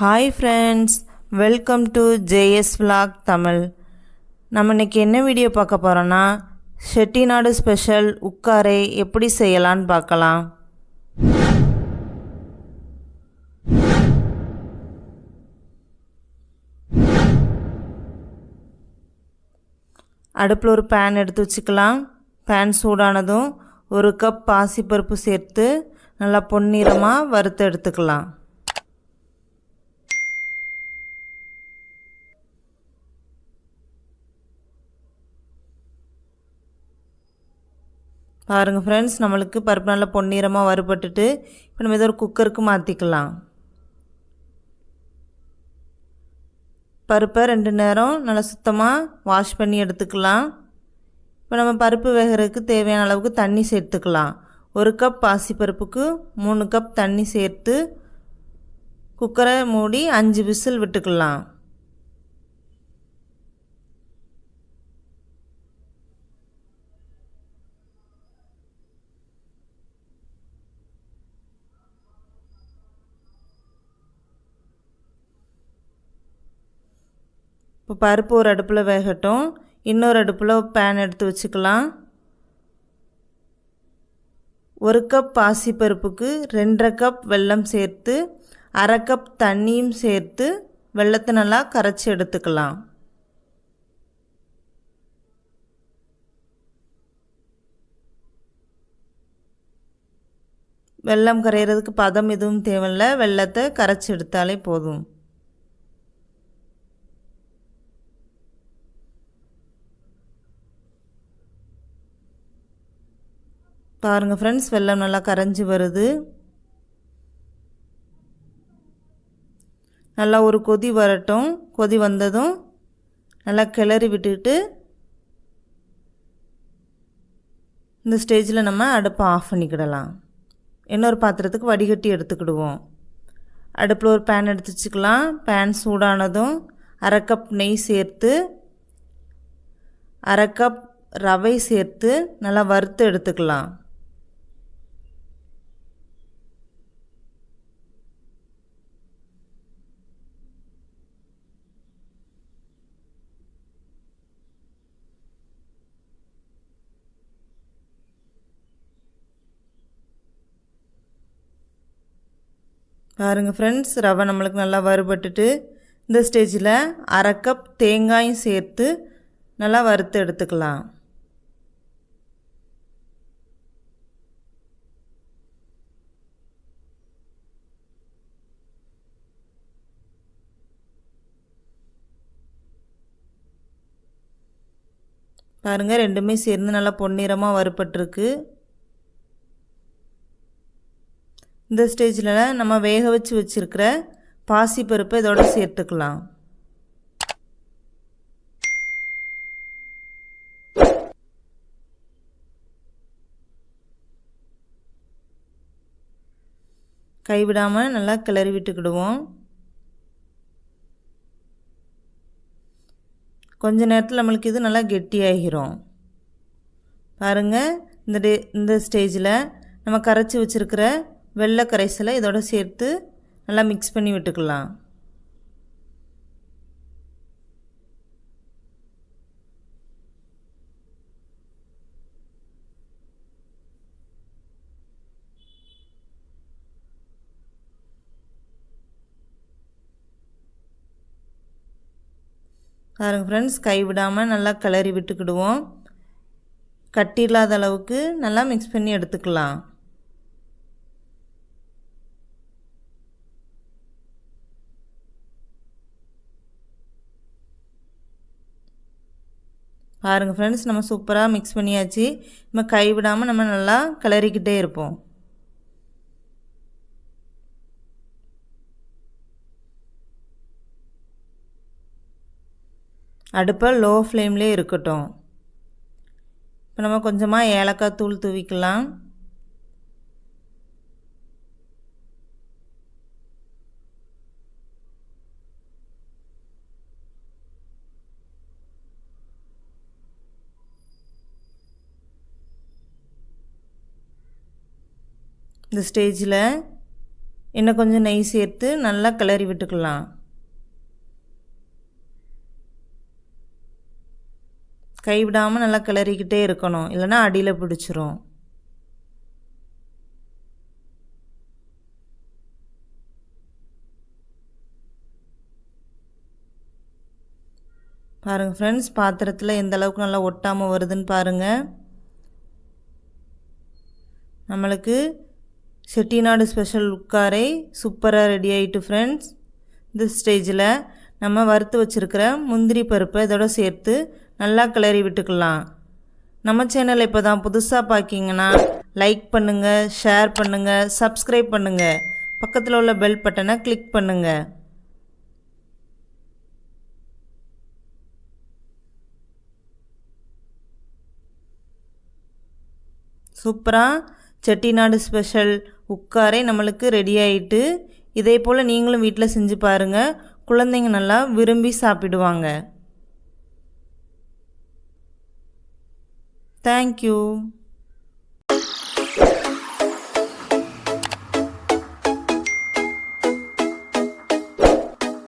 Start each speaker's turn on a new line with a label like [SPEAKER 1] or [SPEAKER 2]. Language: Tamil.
[SPEAKER 1] Hi friends welcome to JS vlog Tamil நம்ம இன்னைக்கு என்ன வீடியோ பார்க்க போகிறோன்னா செட்டிநாடு ஸ்பெஷல் உக்காரை எப்படி செய்யலான்னு பார்க்கலாம். அடுப்பில் ஒரு பேன் எடுத்து வச்சுக்கலாம். பேன் சூடானதும் ஒரு கப் பாசிப்பருப்பு சேர்த்து நல்லா பொன்னிறமாக வறுத்து எடுத்துக்கலாம். பாருங்கள் ஃப்ரெண்ட்ஸ் நம்மளுக்கு பருப்பு நல்லா பொன்னிறமாக வறுபட்டுட்டு இப்போ நம்ம இதை ஒரு குக்கருக்கு மாற்றிக்கலாம் பருப்பை ரெண்டு நேரம் நல்லா சுத்தமாக வாஷ் பண்ணி எடுத்துக்கலாம். இப்போ நம்ம பருப்பு வேகிறதுக்கு தேவையான அளவுக்கு தண்ணி சேர்த்துக்கலாம். ஒரு கப் பாசிப்பருப்புக்கு மூணு கப் தண்ணி சேர்த்து குக்கரை மூடி அஞ்சு விசில் விட்டுக்கலாம். இப்போ பருப்பு ஒரு அடுப்பில் வேகட்டும். இன்னொரு அடுப்பில் பேன் எடுத்து வச்சுக்கலாம். ஒரு கப் பாசிப்பருப்புக்கு ரெண்டரை கப் வெல்லம் சேர்த்து அரை கப் தண்ணியும் சேர்த்து வெள்ளத்தை நல்லா கரைச்சி எடுத்துக்கலாம். வெல்லம் கரையிறதுக்கு பதம் எதுவும் தேவையில்லை. வெள்ளத்தை கரைச்சி எடுத்தாலே போதும். பாருங்கள் ஃப்ரெண்ட்ஸ் வெள்ளம் நல்லா கரைஞ்சி வருது. நல்லா ஒரு கொதி வரட்டும். கொதி வந்ததும் நல்லா கிளறி விட்டுட்டு இந்த ஸ்டேஜில் நம்ம அடுப்பை ஆஃப் பண்ணிக்கிடலாம். இன்னொரு பாத்திரத்துக்கு வடிகட்டி எடுத்துக்கிடுவோம். அடுப்பில் ஒரு பேன் எடுத்து வச்சுக்கலாம். பேன் சூடானதும் அரை கப் நெய் சேர்த்து அரை கப் ரவை சேர்த்து நல்லா வறுத்து எடுத்துக்கலாம். பாருங்கள் ஃப்ரெண்ட்ஸ் ரவை நம்மளுக்கு நல்லா வறுபட்டுட்டு இந்த ஸ்டேஜில் அரை கப் தேங்காயும் சேர்த்து நல்லா வறுத்து எடுத்துக்கலாம். பாருங்கள் ரெண்டுமே சேர்ந்து நல்லா பொன்னிறமாக வறுபட்டுருக்கு. இந்த ஸ்டேஜில் நம்ம வேக வச்சு வச்சுருக்கிற பாசிப்பருப்பை இதோட சேர்த்துக்கலாம். கைவிடாமல் நல்லா கிளறி விட்டுக்கிடுவோம். கொஞ்ச நேரத்தில் நம்மளுக்கு இது நல்லா கெட்டியாகிரும். பாருங்கள் இந்த டே இந்த ஸ்டேஜில் நம்ம கரைச்சி வச்சுருக்கிற வெள்ளை கரைசலை இதோட சேர்த்து நல்லா மிக்ஸ் பண்ணி விட்டுக்கலாம். பாருங்க ஃப்ரெண்ட்ஸ் கைவிடாமல் நல்லா கிளறி விட்டுக்கிடுவோம். கட்டி இல்லாத அளவுக்கு நல்லா மிக்ஸ் பண்ணி எடுத்துக்கலாம். பாருங்கள் ஃப்ரெண்ட்ஸ் நம்ம சூப்பராக மிக்ஸ் பண்ணியாச்சு. நம்ம கைவிடாமல் நம்ம நல்லா கிளறிக்கிட்டே இருப்போம். அடுப்பை லோ ஃப்ளேம்லேயே இருக்கட்டும். இப்போ நம்ம கொஞ்சமாக ஏலக்காய் தூள் தூவிக்கலாம். இந்த ஸ்டேஜில் இன்னும் கொஞ்சம் நெய் சேர்த்து நல்லா கிளறி விட்டுக்கலாம். கைவிடாமல் நல்லா கிளறிக்கிட்டே இருக்கணும். இல்லைன்னா அடியில் பிடிச்சிரும். பாருங்கள் ஃப்ரெண்ட்ஸ் பாத்திரத்தில் எந்த அளவுக்கு நல்லா ஒட்டாமல் வருதுன்னு பாருங்கள் நம்மளுக்கு செட்டிநாடு ஸ்பெஷல் உட்காரை சூப்பராக ரெடி ஆகிட்டு ஃப்ரெண்ட்ஸ் இந்த ஸ்டேஜில் நம்ம வறுத்து வச்சுருக்கிற முந்திரி பருப்பை இதோட சேர்த்து நல்லா கிளறி விட்டுக்கலாம். நம்ம சேனலை இப்போ தான் புதுசாக பார்க்கிங்கன்னா லைக் பண்ணுங்கள் ஷேர் பண்ணுங்கள் சப்ஸ்கிரைப் பண்ணுங்கள் பக்கத்தில் உள்ள பெல் பட்டனை கிளிக் பண்ணுங்கள் சூப்பராக செட்டிநாடு ஸ்பெஷல் உட்காரை நம்மளுக்கு ரெடி ஆகிட்டு இதே போல் நீங்களும் வீட்டில் செஞ்சு பாருங்கள் குழந்தைங்க நல்லா விரும்பி சாப்பிடுவாங்க. தேங்க்யூ